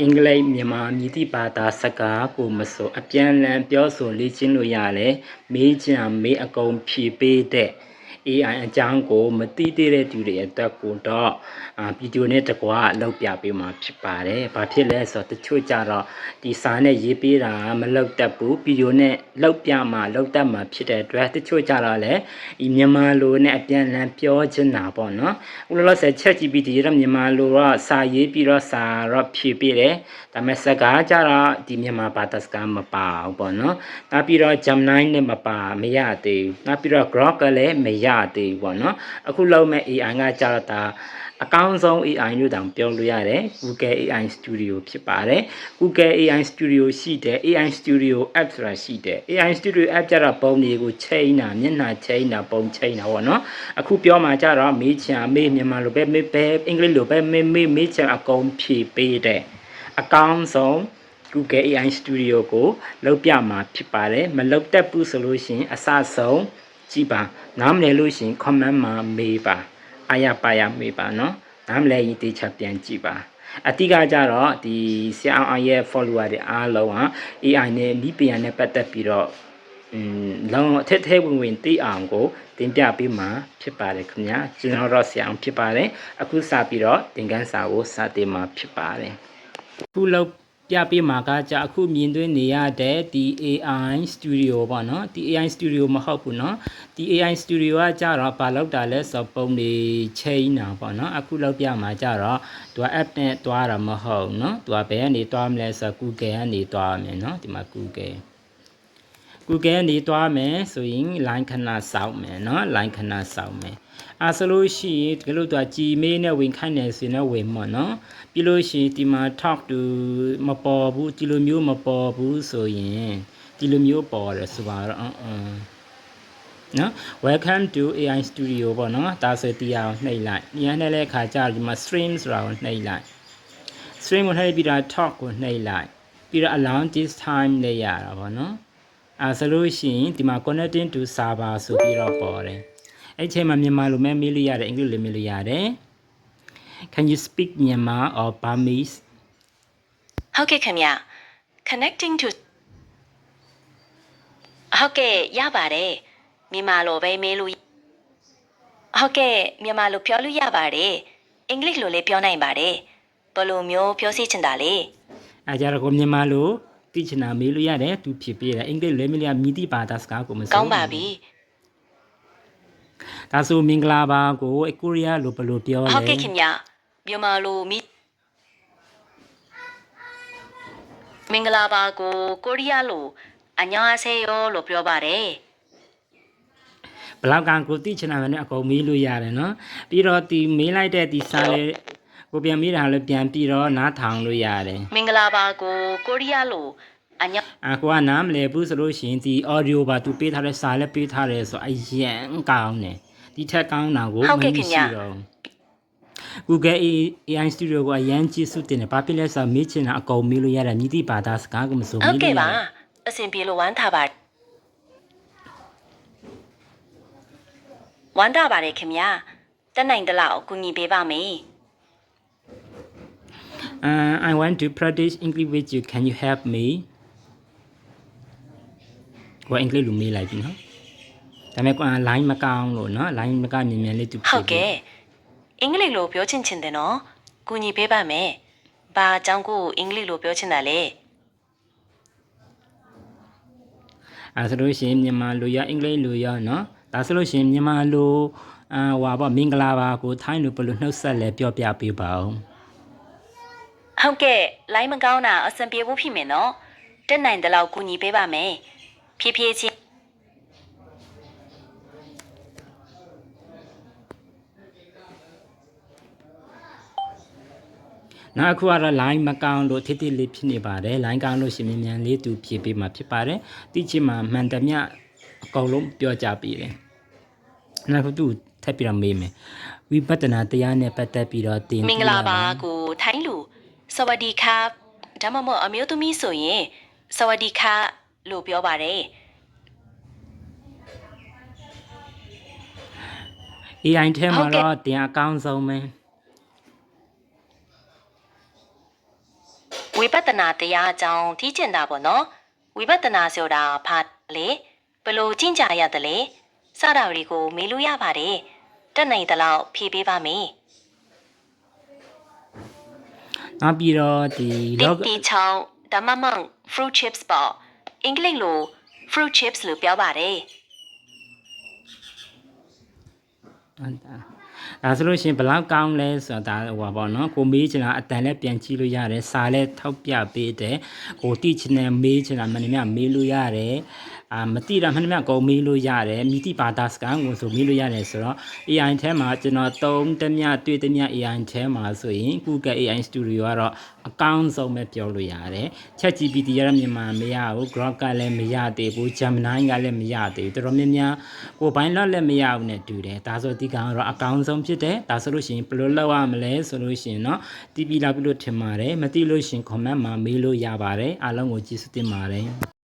အင်္ဂလိပ်မြန်မာမြည်သည့်ဘာသာစကားကိုမဆိုအပြန်အလှန်ပြောဆိုလေ့ကျင့်လို့ရတယ်မေးချင်မေးအကုန်ဖြေပေးတဲ့ AI အကြောင်းကိုမသိသေးတဲ့သူတွေအတွက်ကိုတော့အာဗီဒီယိုနဲ့တကွာလောက်ပြပေးမှာဖြစ်ပါတယ်။ဘာဖြစ်လဲဆိုတော့တချို့ကြတော့ဒီစာနဲ့ရေးပေးတာမလောက်တတ်ဘူးဗီဒီယိုနဲ့လောက်ပြမှာလောက်တတ်မှာဖြစ်တဲ့အတွက်တချို့ကြတော့လည်းဒီမြန်မာလိုနဲ့အပြန်အလှန်ပြောချင်တာပေါ့နော်။ဥလောလောဆယ် ChatGPT ရမြန်မာလိုတော့စာရေးပြီးတော့စာတော့ဖြည့်ပေးတယ်။ဒါပေမဲ့စကားကြတော့ဒီမြန်မာဘာသာစကားမပါဘူးပေါ့နော်။နောက်ပြီးတော့ Gemini နဲ့မပါမရသေးဘူး။နောက်ပြီးတော့ Grok ကလည်းမရသေးဘူးပေါ့နော်။အခုလောက်မဲ့ AI ကကြတော့ဒါအကောင်းဆုံး AI လို့တောင်ပြောလို့ရတယ် Google AI Studio ဖြစ်ပါတယ် Google AI Studio ရှိတယ် AI Studio App ဆိုတာရှိတယ် AI Studio App ကြတော့ပုံတွေကိုချိန်တာမျက်နှာချိန်တာပုံချိန်တာပေါ့နော်အခုပြောမှကြတော့မေးချင်မေးမြန်မာလိုပဲမေးပဲအင်္ဂလိပ်လိုပဲမေးမေးမေးချင်အကုန်ဖြေပေးတဲ့အကောင်းဆုံး Google AI Studio ကိုလောက်ပြမှာဖြစ်ပါတယ်မလောက်တတ်ဘူးဆိုလို့ရှိရင်အစဆုံး ကြည့်ပါနားမလည်လို့ရှိရင် comment မှာမေးပါအာရပါရမေးပါနော်နားမလည်ရင်တေချာပြန်ကြည့်ပါအတိကကြတော့ဒီဆရာအောင်ရဲ့ follower တွေအားလုံးဟာ AI နဲ့နီးပညာနဲ့ပတ်သက်ပြီးတော့อืมလောင်းအထက်ထဲဝင်ဝင်သိအောင်ကိုတင်ပြပေးမှာဖြစ်ပါတယ်ခင်ဗျာကျွန်တော်တော့ဆရာအောင်ဖြစ်ပါတယ်အခုစပြီးတော့သင်ခန်းစာကိုစတင်မှာဖြစ်ပါတယ်ခုလောက် ပြပေးမှာကကြာအခုမြင်သွင်းနေရတဲ့ဒီ AI Studio ပေါ့နော်ဒီ AI Studio မဟုတ်ဘူးနော်ဒီ AI Studio ကကြာတော့ဘာလောက်တာလဲဆိုပုံတွေချိန်တာပေါ့နော်အခုလောက်ပြမှာကြာတော့သူက app နဲ့တွားတာမဟုတ်နော်သူကဘယ်ကနေတွားမလဲဆို Google ကနေတွားမယ်နော်ဒီမှာ Google Google နေတွားမယ်ဆိုရင် line ခဏစောင့်မယ်เนาะ line ခဏစောင့်မယ်အဲဆိုလို့ရှိရင်ဒီလိုတော့ကြည်မေးနဲ့ဝင်ခိုင်းနေဆိုရင်ဝင်မနော်ပြီးလို့ရှိရင်ဒီမှာ talk to မပေါ်ဘူးဒီလိုမျိုးမပေါ်ဘူးဆိုရင်ဒီလိုမျိုးပေါ်တယ်ဆိုပါတော့အင်းနော် welcome to AI studio ပေါ့နော်ဒါဆိုတရားကိုနှိပ်လိုက်ညနေလဲခါကြာဒီမှာ stream ဆိုတာကိုနှိပ်လိုက် stream ကိုနှိပ်ပြီးတော့ talk ကိုနှိပ်လိုက်ပြီးတော့ allow this time လေးရတာပေါ့နော် အဲဆိုလို့ရှိရင်ဒီမှာ connecting to server ဆိုပြီးတော့ပေါ်တယ်အဲ့ချိန်မှာမြန်မာလိုမဲမေးလို့ရတယ်အင်္ဂလိပ်လိုမေးလို့ရတယ် Can you speak Myanmar or Burmese ဟုတ်ကဲ့ခင်ဗျ connecting to ဟုတ်ကဲ့ရပါတယ်မြန်မာလိုပဲမေးလို့ဟုတ်ကဲ့မြန်မာလိုပြောလို့ရပါတယ်အင်္ဂလိပ်လိုလည်းပြောနိုင်ပါတယ်ဘယ်လိုမျိုးပြောစီချင်တာလဲအဲကြတော့ကိုမြန်မာလို သိချင်တာမေးလို့ရတယ်သူဖြစ်ပြတယ်အင်္ဂလိပ်လိုမေးလို့ရမြည်သည့်ဘာသာစကားကိုမစိုးကောင်းပါပြီဒါဆိုမင်္ဂလာပါကိုအကိုရီးယားလိုဘယ်လိုပြောလဲဟုတ်ကဲ့ခင်ဗျမြန်မာလိုမိမင်္ဂလာပါကိုကိုရီးယားလိုအညောအဆေယောလို့ပြောပါတယ်ဘလောက်ကန်ကိုသိချင်တာပဲနဲ့အကုန်မေးလို့ရတယ်နော်ပြီးတော့ဒီမေးလိုက်တဲ့ဒီစာလေး ကိုပြန်မေးတာလည်းပြန်ပြီးတော့နားထောင်လို့ရတယ်မင်္ဂလာပါကိုကိုရီးယားလိုအညောအကိုကနားမလဲဘူးဆိုလို့ရှိရင်ဒီ audio ပါသူပေးထားတဲ့စာလည်းပေးထားတယ်ဆိုအရန်ကောင်းတယ်ဒီထက်ကောင်းတာကိုဟုတ်ကဲ့ခင်ဗျာတော့ Google AI Studio ကိုအရန်ကြည့်စုတင်တယ်ဘာဖြစ်လဲဆိုတော့မေးချင်တာအကုန်မေးလို့ရတယ်မြည်သည့်ဘာသာစကားကိုမဆိုဟုမေးတ်လို့ကဲ့ရပါတယ်အဆင်ပြေလို့ဝမ်းသာပါဝမ်းသာပါတယ်ခင်ဗျာတက်နိုင်တလောက်ကူညီပေးပါမယ် Uh, I want to practice English with you. Can you help me? ကိုအင်္ဂလိပ်လိုမေးလိုက်ပြီနော်။ဒါပေမဲ့ကို line မကောင်းလို့နော် line မကမြင်မြန်လေးသူဟုတ်ကဲ့အင်္ဂလိပ်လိုပြောချင်ချင်တယ်နော်ကူညီပေးပါမယ်ဘာအကြောင်းကိုအင်္ဂလိပ်လိုပြောချင်တာလဲအဲဆိုလို့ရှိရင်မြန်မာလိုရအင်္ဂလိပ်လိုရနော်။ဒါဆိုလို့ရှိရင်မြန်မာလိုအာဟွာပေါ့မင်္ဂလာပါကိုထိုင်းလိုဘယ်လိုနှုတ်ဆက်လဲပြောပြပေးပါဦး ဟုတ်ကဲ့လိုင်းမကောင်းတာအဆင်ပြေဖို့ဖြစ်မယ်နော်တက်နိုင်တလောက်ကူညီပေးပါမယ်ဖြည်းဖြည်းချင်း။နောက်အခုကတော့ line မကောင်းလို့ထိထိလေးဖြစ်နေပါတယ်။ line ကောင်းလို့ရှိရင်မြန်မြန်လေးသူဖြည့်ပေးမှာဖြစ်ပါတယ်။တိချင်မှာမှန်တမျှအကုန်လုံးပြောကြပေးတယ်။နောက်သူထပ်ပြီးတော့မေးမယ်။ဝိပဿနာတရားနဲ့ပတ်သက်ပြီးတော့တင်မင်္ဂလာပါကိုထိုင်းလူ စဝဒီခါဒါမှမဟုတ်အမျိုးသမီးဆိုရင်စဝဒီခါလို့ပြောပါတယ်။ AI ထဲမှာတော့တင်အကောင်းဆုံးပဲဝိပဿနာတရားအကြောင်းသိကျင်တာပေါ့နော်ဝိပဿနာဆိုတာဘာလဲဘယ်လိုကျင့်ကြရတယ်လဲစတာတွေကိုမေးလို့ရပါတယ်တက်နိုင်သလောက်ဖြေပေးပါမယ် နောက်ပြီးတော့ဒီတိလောကတီချောင်းဒါမှမဟုတ် fruit chips ပေါ့အင်္ဂလိပ်လို fruit chips လို့ပြောပါတယ်အဲ့ဒါဒါဆိုလို့ရှိရင်ဘယ်လောက်ကောင်းလဲဆိုတာဒါဟိုပါပေါ့နော်ကိုမေးချင်တာအတန်လည်းပြန်ကြည့်လို့ရတယ်စာလည်းထောက်ပြပေးတယ်ကိုတိချင်တယ်မေးချင်တာမင်းများမေးလို့ရတယ်အာမတိတာမင်းများကိုမေးလို့ရတယ်မိတိပါတာစကားကိုဆိုမေးလို့ရတယ်ဆိုတော့ AI ထဲမှာကျွန်တော်သုံးတမျှတွေ့တမျှ AI ထဲမှာဆိုရင် Google AI Studio ကတော့အကောင်းဆုံးပဲပြောလို့ရတယ် ChatGPT ရမြန်မာမရဘူး Grok ကလည်းမရသေးဘူး Gemini ကလည်းမရသေးဘူးတော်တော်များများကိုယ်ပိုင်းလောက်လည်းမရဘူးနဲ့တူတယ်ဒါဆိုဒီကောင်ကတော့အကောင်းဆုံးဖြစ်တယ်ဒါဆိုလို့ရှိရင်ဘယ်လိုလုပ်ရမလဲဆိုလို့ရှိရင်เนาะတီးပြီးလာပြီလို့ထင်ပါတယ်မသိလို့ရှိရင် comment မှာမေးလို့ရပါတယ်အားလုံးကိုကျေးဇူးတင်ပါတယ်